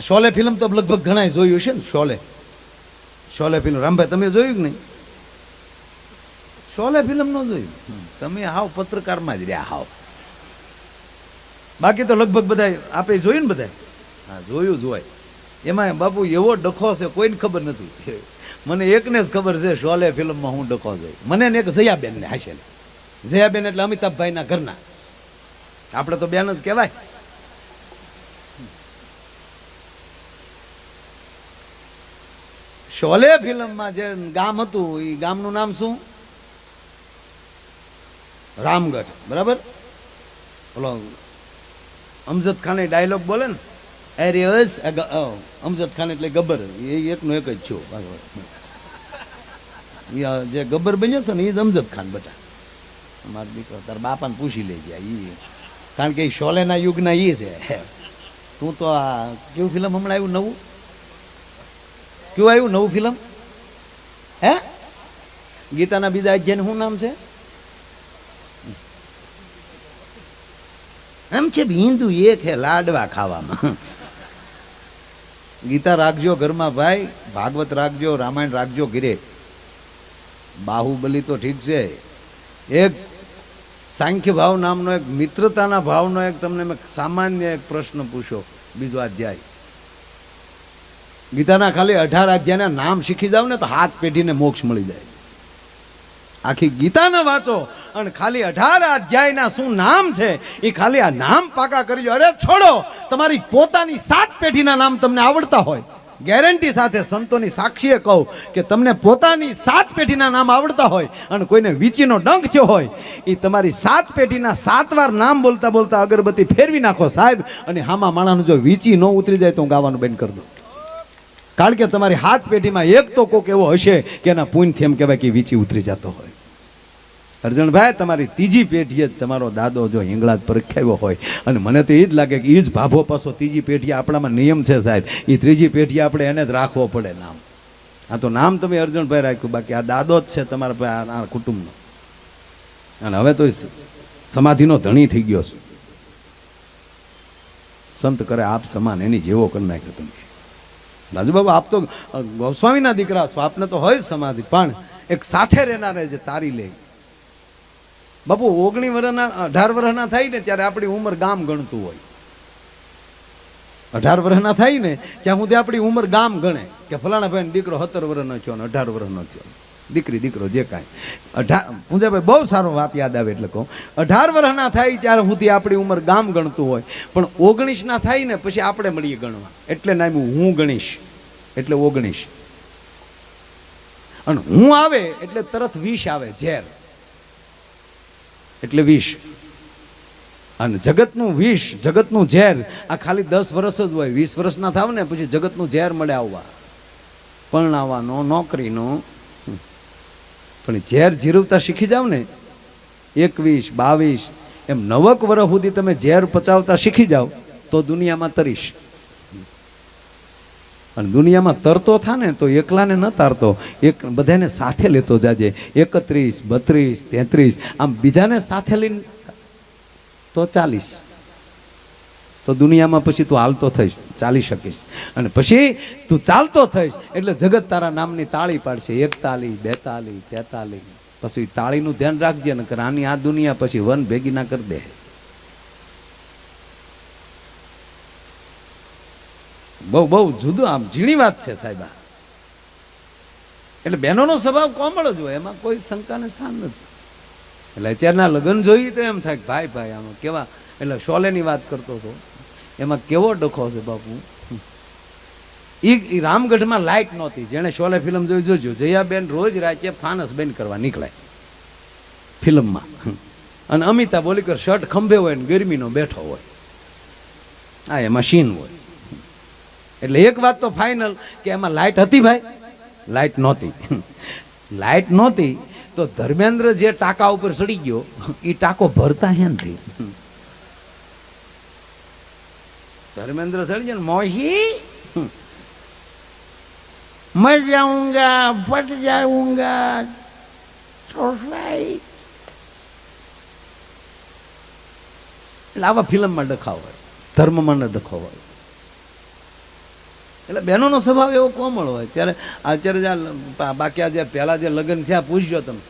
Sholay film તો લગભગ ઘણાય જોયું છે ને, શોલે. શોલે ફિલ્મ. રામભાઈ, તમે જોયું કે નહીં? શોલે ફિલ્મ ન જોયું. તમે હાવ પત્રકારમાં જ રહ્યા હાવ. બાકી તો લગભગ બધા આપે જોયું ને બધા હા, જોયું જોય એમાં બાપુ એવો ડખો છે, કોઈને ખબર નથી. મને એકને જ ખબર છે, શોલે ફિલ્મમાં હું ડખો જોઈ મને ને એક જયાબેનને હાશે જયાબેન એટલે અમિતાભભાઈના ઘરના. આપણે તો બેન જ કહેવાય. શોલે ફિલ્મમાં જે ગામ હતું એ ગામનું નામ શું? રામગઢ. બરાબર? ઓલો અમજદ ખાન ડાયલોગ બોલે ને એરે અસ અમજદ ખાન એટલે ગબ્બર. એ એકનો એક જ છો. જે ગબ્બર બન્યો હતો ને એ જ અમજદ ખાન બટા. અમારો દીકરો તાર બાપાને પૂછી લેજે એ કારણ કે એ શોલેના યુગના એ છે. તું તો આ કેવું ફિલ્મ હમણાં આવ્યું નવું? કેવું આવ્યું? નવું ફિલ્મ હે? ગીતાના બીજા અધ્યાયનું શું નામ છે? એમ છે હિન્દુ એક હે લાડવા ખાવામાં. ગીતા રાખજો ઘરમાં ભાઈ, ભાગવત રાખજો, રામાયણ રાખજો ગીરે બાહુબલી તો ઠીક છે. એક સાંખ્ય ભાવ નામનો એક મિત્રતાના ભાવનો એક તમને મેં સામાન્ય એક પ્રશ્ન પૂછો બીજો અધ્યાય. ગીતાના ખાલી અઢાર અધ્યાયના નામ શીખી જાવ ને તો હાથ પેઢીને મોક્ષ મળી જાય. આખી ગીતાને વાંચો અને ખાલી અઢાર અધ્યાયના શું નામ છે એ ખાલી આ નામ પાકા કરજો. અરે છોડો, તમારી પોતાની સાત પેઢીના નામ તમને આવડતા હોય. ગેરંટી સાથે સંતોની સાક્ષીએ કહું કે તમને પોતાની સાત પેઢીના નામ આવડતા હોય અને કોઈને વીચીનો ડંખ થયો હોય, એ તમારી સાત પેઢીના સાત વાર નામ બોલતા બોલતા અગરબત્તી ફેરવી નાખો સાહેબ અને હામાં માણાનું જો વીચી ન ઉતરી જાય તો હું ગાવાનું બંધ કરી દઉં. કારણ કે તમારી હાથ પેઢીમાં એક તો કોક એવો હશે કે એના પૂનથી એમ કહેવાય કે વીચી ઉતરી જતો હોય. અર્જણભાઈ તમારી ત્રીજી પેઢીએ જ તમારો દાદો જો હિંગળાજ પરખ્યાવ્યો હોય. અને મને તો એ જ લાગે કે એ જ ભાભો પાછો ત્રીજી પેઢી આપણામાં નિયમ છે સાહેબ. એ ત્રીજી પેઢી આપણે એને જ રાખવો પડે નામ. આ તો નામ તમે અર્જણભાઈ રાખ્યું, બાકી આ દાદો જ છે તમારા ભાઈ આ કુટુંબનો. અને હવે તો સમાધિનો ધણી થઈ ગયો છું. સંત કરે આપ સમાન, એની જેવો કરી નાખ્યો તમે. રાજુબાબુ આપ તો ગોસ્વામીના દીકરા છો, આપને તો હોય સમાધિ, પણ એક સાથે રહેનારે જે તારી લે. બાપુ, ઓગણી વર્ષના અઢાર વર્ષના થાય ને ત્યારે આપણી ઉંમર ગામ ગણતું હોય. અઢાર વર્ષના થાય ને, ત્યાં સુધી આપણી ઉંમર ગામ ગણે. કે ફલાણા ભાઈ દીકરો સત્તર વર્ષનો થયો ને અઢાર વર્ષનો થયો. દીકરી, દીકરો, જે કાંઈ. અઢાર, પૂંજાભાઈ, બહુ સારો વાત યાદ આવે એટલે કહું. અઢાર વર્ષના થાય ત્યારે સુધી આપણી ઉંમર ગામ ગણતું હોય. પણ ઓગણીસના થાય ને પછી આપણે મળીએ ગણવા. એટલે નામ્યું હું ગણીશ. એટલે ઓગણીસ. અને હું આવે એટલે તરત વીસ આવે, ઝેર. એટલે વીસ. અને જગતનું વિષ જગતનું ઝેર. આ ખાલી દસ વર્ષ જ હોય. વીસ વર્ષના થાવ ને પછી જગતનું ઝેર મળે આવવા. પરણાવવાનો, નોકરીનો. પણ ઝેર જીરવતા શીખી જાવ ને, એકવીસ, બાવીસ, એમ નવક વર્ષ સુધી તમે ઝેર પચાવતા શીખી જાઓ તો દુનિયામાં તરીશ. અને દુનિયામાં તરતો થા ને તો એકલાને ન તારતો, એક બધાને સાથે લેતો જાજે. એકત્રીસ, બત્રીસ, તેત્રીસ, આમ બીજાને સાથે લઈને તો ચાલીસ. તો દુનિયામાં પછી તું હાલતો થઈશ, ચાલી શકીશ. અને પછી તું ચાલતો થઈશ, એટલે જગત તારા નામની તાળી પાડશે, એકતાલી, બેતાલી, તેતાલી. પછી તાળીનું ધ્યાન રાખજે ને આની આ દુનિયા પછી વન ભેગી ના કરી દે. બહુ બહુ જુદું, આમ ઝીણી વાત છે સાહેબ. એટલે બહેનોનો સ્વભાવ કોમળ જ હોય, એમાં કોઈ શંકાને સ્થાન નથી. એટલે અત્યારના લગ્ન જોઈએ તો એમ થાય ભાઈ ભાઈ, આમાં કેવા, એટલે શોલેની વાત કરતો હતો. એમાં કેવો ડખો છે બાપુ? એ રામગઢમાં લાઇટ નહોતી. જેણે શોલે ફિલ્મ જોઈ જોજો. જયાબેન રોજ રાતે ફાનસ બેન કરવા નીકળાય. ફિલ્મમાં. અને અમિતા બોલીકર શર્ટ ખંભે હોય ને ગરમીનો બેઠો હોય. હા એમાં સીન હોય. એટલે એક વાત તો ફાઇનલ કે એમાં લાઇટ હતી ભાઈ? લાઇટ નહોતી. લાઇટ નહોતી તો ધર્મેન્દ્ર જે ટાંકા ઉપર ચડી ગયો એ ટાંકો ભરતા હેનથી ધર્મેન્દ્ર ચડી જાય ને મોહી मैं जाऊंगा फट जाऊंगा સોસાઈ એટલે આવા ફિલ્મમાં ડખાવ હોય ધર્મમાં ન ડખો હોય એટલે બહેનોનો સ્વભાવ એવો કોમળ હોય ત્યારે અત્યારે જે આ લ- બા- બાકી આ જે પહેલાં જે લગ્ન થયા પૂછજો તમે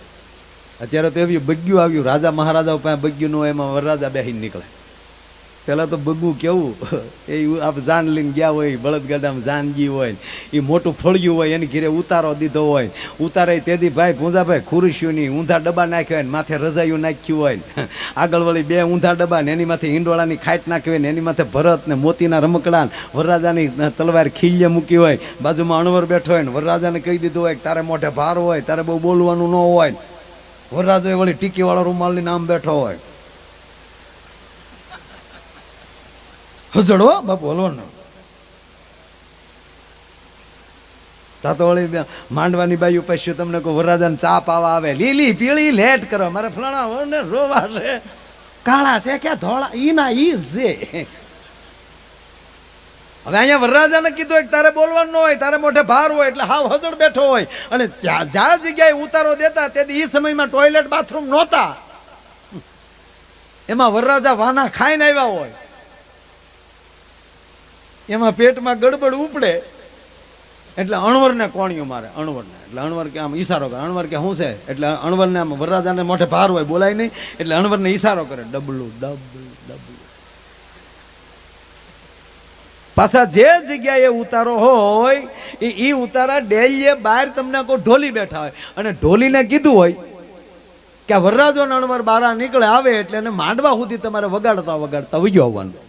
અત્યારે તો એવી બગ્યું આવ્યું રાજા મહારાજાઓ પાસે બગ્યું ન હોય એમાં વરરાજા બેસીને નીકળે પહેલાં તો બગ્ગું કેવું, એ આપ જાન લઈને ગયા હોય, બળદગાડામાં જાનગી હોય, એ મોટું ફળિયું હોય, એની ઘેરે ઉતારો દીધો હોય. ઉતારે તેથી ભાઈ પૂંજાભાઈ ખુરશીઓની ઊંધા ડબ્બા નાખ્યા હોય માથે રજાયું નાખ્યું હોય આગળ વળી બે ઊંધા ડબ્બા ને એની માથે હિંડોળાની ખાટ નાખી હોય ને એની માથે ભરત ને મોતીના રમકડા વરરાજાની તલવાર ખીલ્ય મૂકી હોય. બાજુમાં અણવર બેઠો હોય ને વરરાજાને કહી દીધું હોય તારે મોઢે ભાર હોય, તારે બહુ બોલવાનું ન હોય વરરાજો વળી ટીકીવાળો રૂમાલ લઈને આમ બેઠો હોય. હસડો બાપુ હલવાનો તા તો વળી માંડવાની બાયું પશ્યું તમને કોઈ વરરાજાને ચા પાવા આવે. લીલી, પીળી, લેટ કરો. મારે ફલાણા ને, રોવા છે. કાળા છે ક્યાં ધોળા? ઈ ના, ઈ છે. હવે અહીંયા વરરાજાને કીધું કે તારે બોલવાનું ન હોય, તારે મોઢે ભાર હોય, એટલે હાવ હજળ બેઠો હોય. અને જ્યાં જગ્યાએ ઉતારો દેતા તેથી એ સમયમાં ટોયલેટ બાથરૂમ નહોતા. એમાં વરરાજા વાના ખાઈને આવ્યા હોય. એમાં પેટમાં ગડબડ ઉપડે. એટલે અણવરને કોણિયો મારે, અણવરને. એટલે અણવર કે આમ ઈશારો કરે. અણવર કે શું છે? એટલે અણવરને આમ વરરાજાને મોઢે ભાર હોય, બોલાય નહીં. એટલે અણવરને ઈશારો કરે. ડબલું ડબલું ડબલું. પાછા જે જગ્યાએ ઉતારો હોય, એ એ ઉતારા ડેલીએ બહાર તમને કોઈ ઢોલી બેઠા હોય. અને ઢોલીને કીધું હોય કે વરરાજો અણવર બારા નીકળે, આવે એટલે એને માંડવા સુધી તમારે વગાડતા વગાડતા વહી આવવાનું.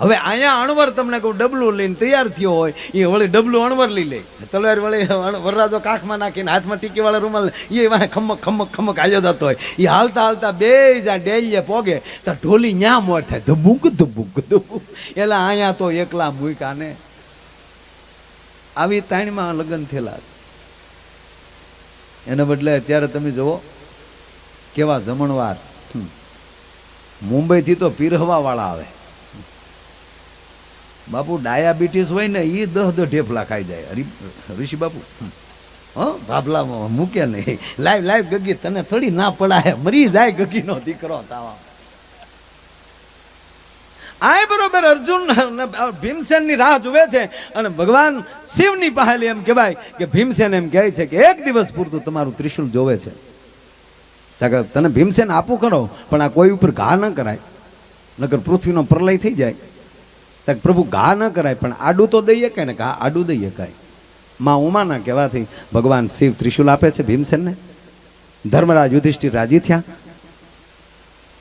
હવે અહીંયા અણવર તમને કહું, ડબલું લઈને તૈયાર થયો હોય, એ વળી ડબલું અણવર લઈ લે. તલવાર વળી વરરાજો કાખમાં નાખીને હાથમાં ટીકી વાળા રૂમાલ એ વાંહે ખમક ખમક ખમક આવ્યો જતો હોય. એ હાલતા હાલતા બે જ્યાં ડેલીએ પોગે તો ઢોલી ન્યા મોર થાય. ધબુક ધબુક ધબુક. એટલે અહીંયા તો એકલા મૂક્યા ને. આવી તાણીમાં લગ્ન થયેલા છે. એના બદલે અત્યારે તમે જુઓ, કેવા જમણવાર. મુંબઈથી તો પીરહવા વાળા આવે. બાપુ, ડાયાબિટીસ હોય ને એ દહ દહ ઢેફલા ખાઈ જાય. હરી, ઋષિ બાપુ? હો? ભાભલામાં મૂકે નહીં. લાઈવ લાઈવ, ગગી, તને થોડી ના પડાય. મરી જાય ગગીનો દીકરો તાવા. આય બરોબર અર્જુન ભીમસેનની રાહ જુએ છે અને ભગવાન શિવની પહેલી એમ કહેવાય કે ભીમસેન એમ કહે છે કે એક દિવસ પૂરતું તમારું ત્રિશુલ જોવે છે. તને ભીમસેન આપું કરો પણ આ કોઈ ઉપર ઘા ન કરાય. નગર પૃથ્વીનો પ્રલય થઈ જાય. પ્રભુ ઘા ન કરાય, પણ આડું તો દઈએ કાંઈ ને ઘા આડું દઈએ કાંઈ. માં ઉમાના કહેવાથી ભગવાન શિવ ત્રિશુલ આપે છે ભીમસેનને. ધર્મરાજ યુધિષ્ઠિર રાજી થયા.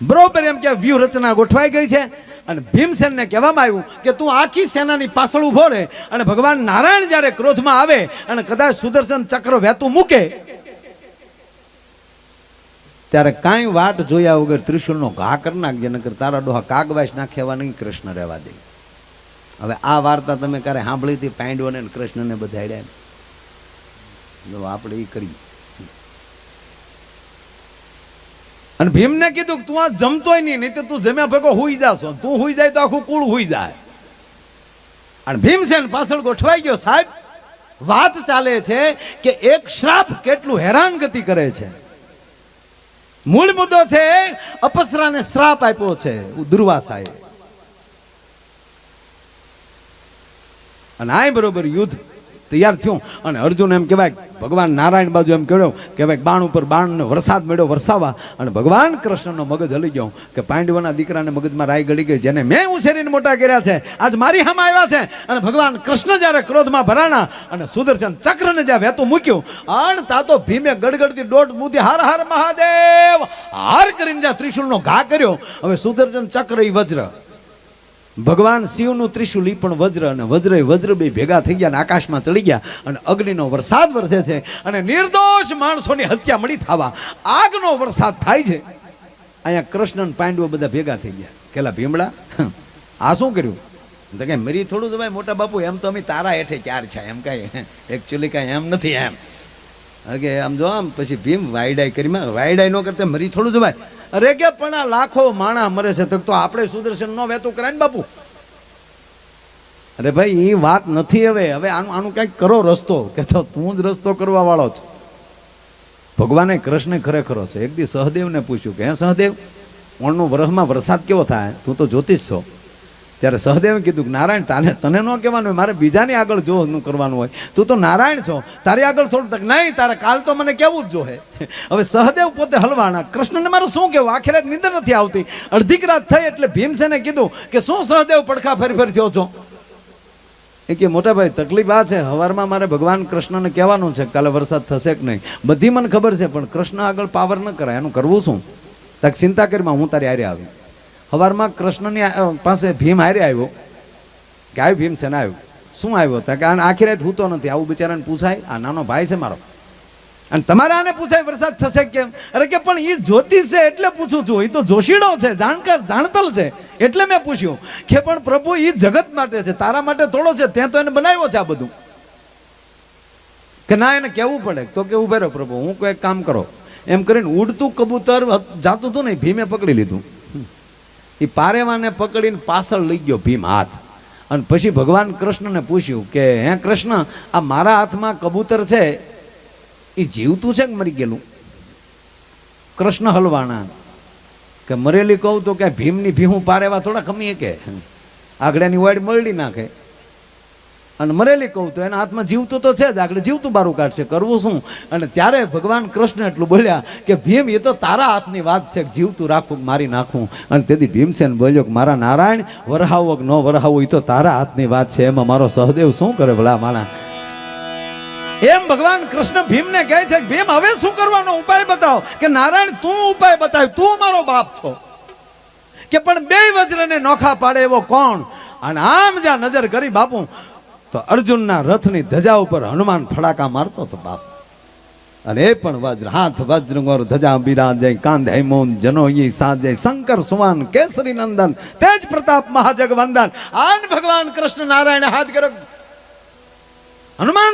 બરોબર એમ કે વ્યૂહ રચના ગોઠવાઈ ગઈ છે અને ભીમસેનને કહેવામાં આવ્યું કે તું આખી સેનાની પાછળ ઊભો રહે અને ભગવાન નારાયણ જ્યારે ક્રોધમાં આવે અને કદાચ સુદર્શન ચક્ર વહેતું મૂકે, ત્યારે કાંઈ વાટ જોયા વગર ત્રિશુલનો ઘા કરી નાખજે, નકર તારા ડોહા કાગવાસ નાખ્યા નહીં, કૃષ્ણ રહેવા દે. હવે આ વાર્તા તમે ક્યારે સાંભળી હતી? પાંડવોને કૃષ્ણને બધાડ્યા જો આપણે એ કરી અને ભીમને કીધું કે તું આ જમતોય નહીં નહીં તો જમ્યા ભેગો હુઈ જાશો. તું હુઈ જાય તો આખું કુળ હુઈ જાય. અને ભીમસેન પાછળ ગોઠવાઈ ગયો, સાહેબ, વાત ચાલે છે કે એક શ્રાપ કેટલું હેરાનગતિ કરે છે. મૂળ મુદ્દો છે, અપસરાને શ્રાપ આપ્યો છે. દુર્વાસાએ અને આય બરોબર યુદ્ધ તૈયાર થયું. અને અર્જુન એમ કહેવાય, ભગવાન નારાયણ બાજુ એમ કહેવાય કે બાણ ઉપર બાણને વરસાદ મેળ્યો વરસાવા, અને ભગવાન કૃષ્ણનો મગજ હલી ગયો. કે પાંડવોના દીકરાને મગજમાં રાય ગળી ગઈ, જેને મેં ઉછેરીને મોટા કર્યા છે, આજ મારી હામાં આવ્યા છે. અને ભગવાન કૃષ્ણ જ્યારે ક્રોધમાં ભરાણા, અને સુદર્શન ચક્રને જ્યાં વહેતું મૂક્યું અણ તા તો ભીમે ગડગડતી દોઢ બુદ્ધિ હાર હાર, મહાદેવ! હાર કરીને જ્યાં ત્રિશુલનો ઘા કર્યો, હવે સુદર્શન ચક્ર ઈ વજ્ર. ભગવાન શિવનું ત્રિશુલી પણ વજ્ર અને વજ્ર વજ્ર બે ભેગા થઈ ગયા અને આકાશમાં ચડી ગયા અને અગ્નિનો વરસાદ વરસે છે અને નિર્દોષ માણસોની હત્યા મળી થવા આગનો વરસાદ થાય છે. અહીંયા કૃષ્ણ પાંડવો બધા ભેગા થઈ ગયા. કેલા ભીમડા? આ શું કર્યું? તો કે મરી થોડું ભાઈ મોટા બાપુ, એમ તો અમે તારા હેઠે ચાર છે. એમ કાંઈ એકચ્યુઅલી કાંઈ એમ નથી એમ. કે આમ જો આમ, પછી ભીમ વાયડાઈ કરીમાં વાયડાઈ ન કરતા મરી થોડું જ ભાઈ અરે કે પણ આ લાખો માણા મરે છે. તો આપણે સુદર્શન નો વહેતું કરાય ને બાપુ? અરે ભાઈ એ વાત નથી હવે. હવે આનું આનું કંઈક કરો રસ્તો, કે તો તું જ રસ્તો કરવા વાળો છો. ભગવાને કૃષ્ણ ખરેખરો છે. એક દી સહદેવને પૂછ્યું કે, હે સહદેવ ઓણનું વરસમાં વરસાદ કેવો થાય? તું તો જ્યોતિષ છો. ત્યારે સહદેવે કીધું કે, નારાયણ, તાને તને ન કહેવાનું મારે બીજાની આગળ જો કરવાનું હોય. તું તો નારાયણ છો. તારી આગળ થોડું તક નહીં, તારે કાલ તો મને કેવું જ જોહે. હવે સહદેવ પોતે હલવાણા કૃષ્ણને મારું શું કહેવું? આખી રાત નિંદર નથી આવતી. અડધીક રાત થઈ એટલે ભીમસેને કીધું કે, શું સહદેવ પડખા ફરી ફરી થયો છો? એ કે, મોટા ભાઈ, તકલીફ આ છે. હવારમાં મારે ભગવાન કૃષ્ણને કહેવાનું છે. કાલે વરસાદ થશે કે નહીં? બધી મને ખબર છે, પણ કૃષ્ણ આગળ પાવર ન કરાય. એનું કરવું શું? તક ચિંતા કરીમાં હું તારી આરે આવી. હવારમાં કૃષ્ણની પાસે ભીમ હારે આવ્યો. કે આવ્યો ભીમ ને આવ્યો. શું આવ્યો હતા કે આને આખી રાત હૂતો નથી. આવું બિચારાને પૂછાય, આ નાનો ભાઈ છે મારો? અને તમારે આને પૂછાય, વરસાદ થશે કેમ? અરે કે પણ એ જ્યોતિષ છે એટલે પૂછું છું. એ તો જોશીડો છે, જાણકાર, જાણતલ છે. એટલે મેં પૂછ્યું કે પણ પ્રભુ એ જગત માટે છે, તારા માટે થોડો છે, ત્યાં તો એને બનાવ્યો છે આ બધું. કે ના, એને કહેવું પડે. તો કે ઉભે રહો પ્રભુ, હું કોઈ કામ કરો. એમ કરીને ઉડતું કબૂતર જાતું હતું ને ભીમે પકડી લીધું. એ પારેવાને પકડીને પાછળ લઈ ગયો ભીમ હાથ. અને પછી ભગવાન કૃષ્ણને પૂછ્યું કે, હે કૃષ્ણ, આ મારા હાથમાં કબૂતર છે? એ જીવતું છે કે મરી ગયેલું? કૃષ્ણ હલવાણા, કે મરેલી કહું તો કે ભીમની ભીહું પારેવા થોડા ખમીએ કે? આગળની વાડ મળી નાખે. અને મરેલી કહું તો એના હાથમાં જીવતું તો છે જ. આગળ જીવતું બારું કાઢશે. કરવું શું? અને ત્યારે ભગવાન કૃષ્ણ એટલું બોલ્યા કે, ભીમ, એ તો તારા હાથની વાત છે જીવતું રાખવું મારી નાખવું અને તેથી ભીમસેન બોલ્યો કે, મારા નારાયણ, વરહાવો કે ન વરહાવો, એ તો તારા હાથની વાત છે. એમાં મારો સહદેવ શું કરે ભલા માણા? એમ ભગવાન કૃષ્ણ ભીમને કહે છે ભીમ, હવે શું કરવાનો ઉપાય બતાવો? કે નારાયણ, તું ઉપાય બતાવ. તું મારો બાપ છો. કે પણ બે વજ્રને નોખા પાડે એવો કોણ? અને આમ જ્યાં નજર કરી બાપુ તો અર્જુનના રથની ધજા ઉપર હનુમાન ફડાકા મારતો હતો બાપ. અને એ પણ વજ્ર, હાથ વજ્ર ગોર ધજા બિરાજય કાંધ હેમોન જનોઈ સાજય શંકર, સુવાન, કેસરી નંદન, તેજ પ્રતાપ, મહાજગ વંદન, આન ભગવાન કૃષ્ણ નારાયણ હાથ કર્યો હનુમાન!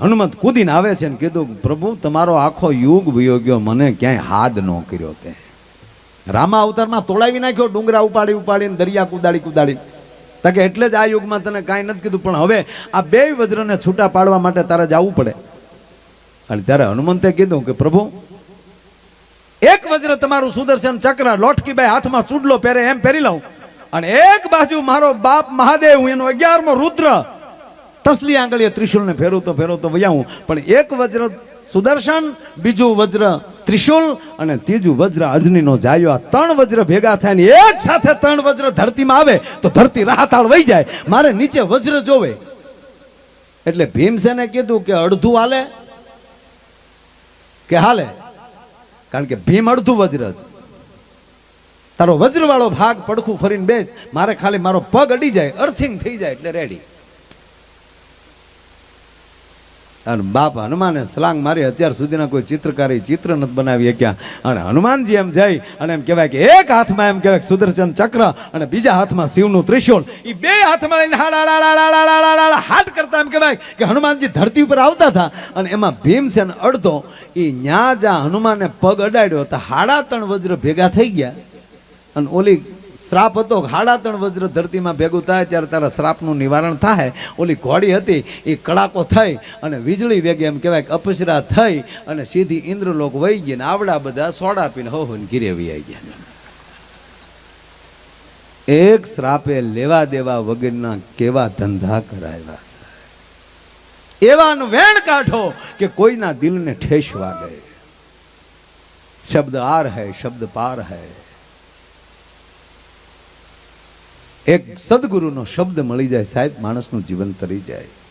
હનુમંત કૂદીને આવે છે ને કીધું, પ્રભુ, તમારો આખો યુગ વયો ગયો, મને ક્યાંય હાદ ન કર્યો તે. રામા અવતારમાં તોડાવી નાખ્યો, ડુંગરા ઉપાડી ઉપાડીને દરિયા કુદાડી કુદાડી તાકે એટલે જ આ યુગમાં તને કાંઈ નથી કીધું, પણ હવે આ બે વજ્રને છૂટા પાડવા માટે તારે જવું પડે. અને ત્યારે હનુમંતે કીધું કે, પ્રભુ, એક વજ્ર તમારું સુદર્શન ચક્ર લોટકીબાઈ હાથમાં ચૂડલો પહેરે એમ પહેરી લઉં. અને એક બાજુ મારો બાપ મહાદેવ, હું એનો અગિયારમો રુદ્ર. તસલી આંગળીએ ત્રિશુલને ફેરવતો ફેરવતો વયાવું પણ એક વજ્ર સુદર્શન, બીજું વજ્ર ત્રિશુલ અને ત્રીજું વજ્ર અજનીનો જાયો. આ ત્રણ વજ્ર ભેગા થાય ને એક સાથે ત્રણ વજ્ર ધરતીમાં આવે તો ધરતી રાહતાળ વહી જાય. મારે નીચે વજ્ર જોવે. એટલે ભીમસેને કીધું કે અડધું હાલે કે હાલે? કારણ કે ભીમ અડધું વજ્ર છે તારો વજ્રવાળો ભાગ પડખું ફરીને બેસ. મારે ખાલી મારો પગ અડી જાય. અર્થિંગ થઈ જાય એટલે રેડી અને બાપ હનુમાને સ્લાંગ મારી અત્યાર સુધીના કોઈ ચિત્રકારી ચિત્ર નથી બનાવી શક્યા. અને હનુમાનજી એમ જઈ અને એમ કહેવાય કે એક હાથમાં એમ કહેવાય સુદર્શન ચક્ર અને બીજા હાથમાં શિવનું ત્રિશુળ. એ બે હાથમાં લઈને હાડા હાટ કરતા એમ કહેવાય કે હનુમાનજી ધરતી ઉપર આવતા હતા અને એમાં ભીમસેન અડધો એ ન્યા જ્યાં હનુમાને પગ અડાડ્યો તો હાડા ત્રણ વજ્ર ભેગા થઈ ગયા અને ઓલી શ્રાપ હતો, હાડા ત્રણ વજ્ર ધરતીમાં ભેગું થાય ત્યારે તારા શ્રાપનું નિવારણ થાય. ઓલી ઘોડી હતી એ કડાકો થઈ અને વીજળી વેગે એમ કહેવાય કે અપસરા થઈ અને સીધી ઇન્દ્રલોક વહી ગઈ ને આવડા બધા સોડા પીને હોને ઘીરે આવી ગયા એક શ્રાપે લેવા દેવા વગરના કેવા ધંધા કરાવ્યા છે. એવાનું વેણ કાઢો કે કોઈના દિલને ઠેસ વાગે શબ્દ આર હૈ, શબ્દ પાર હૈ. એક સદગુરુનો શબ્દ મળી જાય સાહેબ માણસનું જીવન તરી જાય.